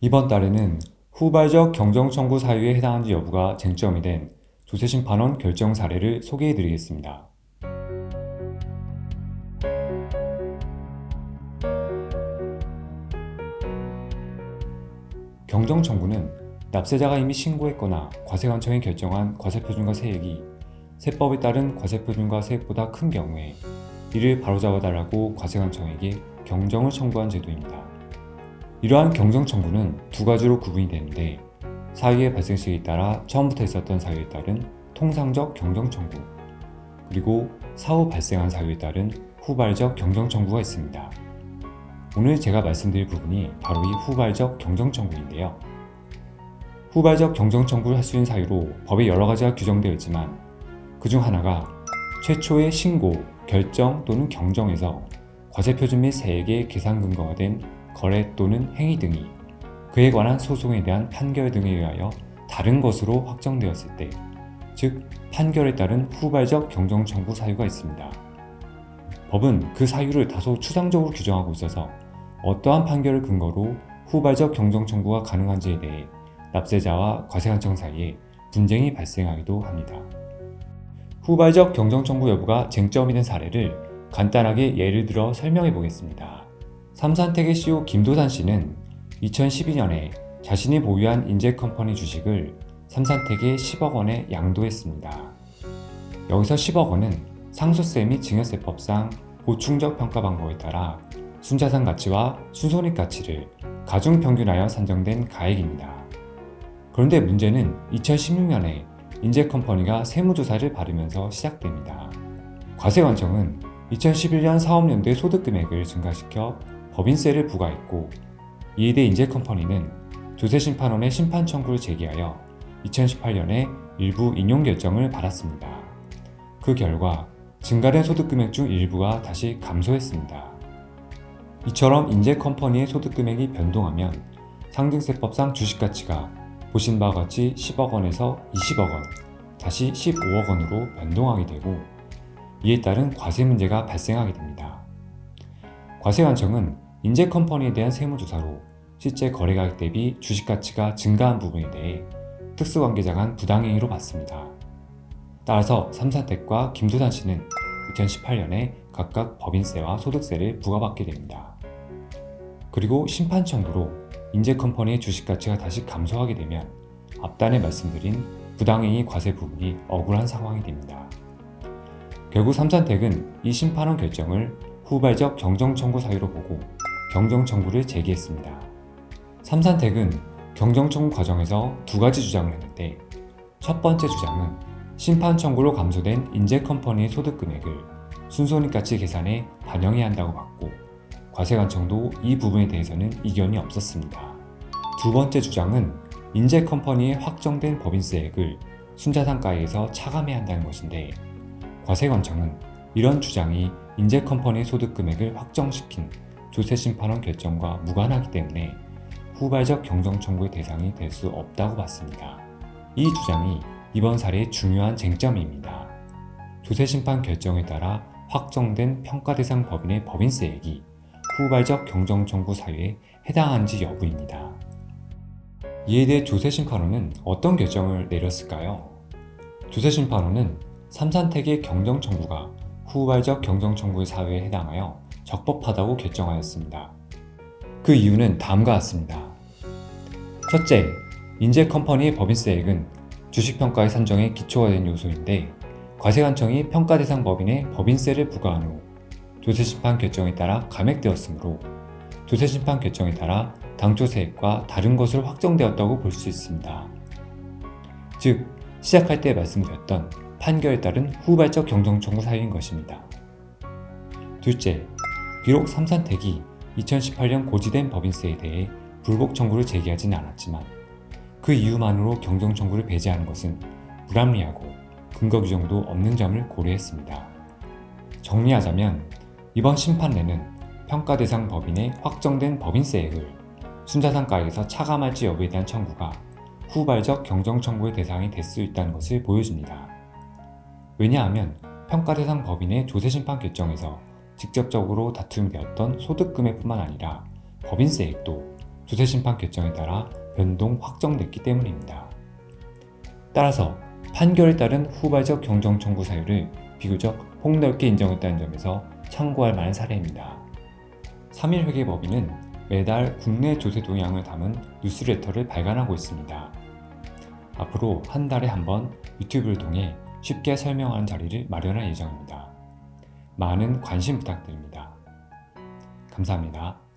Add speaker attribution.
Speaker 1: 이번 달에는 후발적 경정 청구 사유에 해당하는지 여부가 쟁점이 된 조세 심판원 결정 사례를 소개해 드리겠습니다. 경정 청구는 납세자가 이미 신고했거나 과세관청이 결정한 과세표준과 세액이 세법에 따른 과세표준과 세액보다 큰 경우에 이를 바로잡아달라고 과세관청에게 경정을 청구한 제도입니다. 이러한 경정 청구는 두 가지로 구분이 되는데 사유의 발생 시기에 따라 처음부터 있었던 사유에 따른 통상적 경정 청구 그리고 사후 발생한 사유에 따른 후발적 경정 청구가 있습니다. 오늘 제가 말씀드릴 부분이 바로 이 후발적 경정 청구인데요. 후발적 경정 청구를 할 수 있는 사유로 법에 여러 가지가 규정되어 있지만 그 중 하나가 최초의 신고, 결정 또는 경정에서 과세표준 및 세액의 계산 근거가 된 거래 또는 행위 등이 그에 관한 소송에 대한 판결 등에 의하여 다른 것으로 확정되었을 때, 즉 판결에 따른 후발적 경정 청구 사유가 있습니다. 법은 그 사유를 다소 추상적으로 규정하고 있어서 어떠한 판결을 근거로 후발적 경정 청구가 가능한지에 대해 납세자와 과세관청 사이에 분쟁이 발생하기도 합니다. 후발적 경정 청구 여부가 쟁점이 된 사례를 간단하게 예를 들어 설명해 보겠습니다. 삼산택의 CEO 김도산 씨는 2012년에 자신이 보유한 인재컴퍼니 주식을 삼산택에 10억 원에 양도했습니다. 여기서 10억 원은 상속세 및 증여세법상 보충적 평가 방법에 따라 순자산 가치와 순손익 가치를 가중 평균하여 산정된 가액입니다. 그런데 문제는 2016년에 인재컴퍼니가 세무조사를 받으면서 시작됩니다. 과세관청은 2011년 사업연도의 소득금액을 증가시켜 법인세를 부과했고 이에 대해 인재컴퍼니는 조세 심판원의 심판 청구를 제기하여 2018년에 일부 인용 결정을 받았습니다. 그 결과 증가된 소득금액 중 일부가 다시 감소했습니다. 이처럼 인재컴퍼니의 소득금액이 변동하면 상증세법상 주식가치가 보신 바와 같이 10억 원에서 20억 원, 다시 15억 원으로 변동하게 되고 이에 따른 과세 문제가 발생하게 됩니다. 과세관청은 인재컴퍼니에 대한 세무조사로 실제 거래가격 대비 주식가치가 증가한 부분에 대해 특수관계자 간 부당행위로 봤습니다. 따라서 삼산택과 김두산 씨는 2018년에 각각 법인세와 소득세를 부과받게 됩니다. 그리고 심판 청구로 인재컴퍼니의 주식가치가 다시 감소하게 되면 앞단에 말씀드린 부당행위 과세 부분이 억울한 상황이 됩니다. 결국 삼산택은 이 심판원 결정을 후발적 경정 청구 사유로 보고 경정 청구를 제기했습니다. 삼산택은 경정 청구 과정에서 두 가지 주장을 했는데 첫 번째 주장은 심판 청구로 감소된 인재 컴퍼니의 소득 금액을 순손익가치 계산에 반영해야 한다고 봤고 과세관청도 이 부분에 대해서는 이견이 없었습니다. 두 번째 주장은 인재 컴퍼니의 확정된 법인세액을 순자산가액에서 차감해야 한다는 것인데 과세관청은 이런 주장이 인재 컴퍼니의 소득 금액을 확정시킨 조세 심판원 결정과 무관하기 때문에 후발적 경정 청구의 대상이 될 수 없다고 봤습니다. 이 주장이 이번 사례의 중요한 쟁점입니다. 조세 심판 결정에 따라 확정된 평가 대상 법인의 법인세액이 후발적 경정 청구 사유에 해당하는지 여부입니다. 이에 대해 조세 심판원은 어떤 결정을 내렸을까요? 조세 심판원은 삼산택의 경정 청구가 후발적 경정 청구의 사유에 해당하여 적법하다고 결정하였습니다. 그 이유는 다음과 같습니다. 첫째, 인재 컴퍼니의 법인세액은 주식평가의 산정에 기초가 된 요소인데 과세관청이 평가 대상 법인에 법인세를 부과한 후 조세심판 결정에 따라 감액되었으므로 조세심판 결정에 따라 당초세액과 다른 것으로 확정되었다고 볼 수 있습니다. 즉, 시작할 때 말씀드렸던 판결에 따른 후발적 경정 청구 사유인 것입니다. 둘째, 비록 삼산택이 2018년 고지된 법인세에 대해 불복 청구를 제기하지는 않았지만 그 이유만으로 경정 청구를 배제하는 것은 불합리하고 근거 규정도 없는 점을 고려했습니다. 정리하자면 이번 심판례는 평가 대상 법인의 확정된 법인세액을 순자산가액에서 차감할지 여부에 대한 청구가 후발적 경정 청구의 대상이 될 수 있다는 것을 보여줍니다. 왜냐하면 평가 대상 법인의 조세 심판 결정에서 직접적으로 다툼이 되었던 소득금액뿐만 아니라 법인세액도 조세 심판 결정에 따라 변동 확정됐기 때문입니다. 따라서 판결에 따른 후발적 경정 청구 사유를 비교적 폭넓게 인정했다는 점에서 참고할 만한 사례입니다. 3일 회계 법인은 매달 국내 조세 동향을 담은 뉴스레터를 발간하고 있습니다. 앞으로 한 달에 한 번 유튜브를 통해 쉽게 설명하는 자리를 마련할 예정입니다. 많은 관심 부탁드립니다. 감사합니다.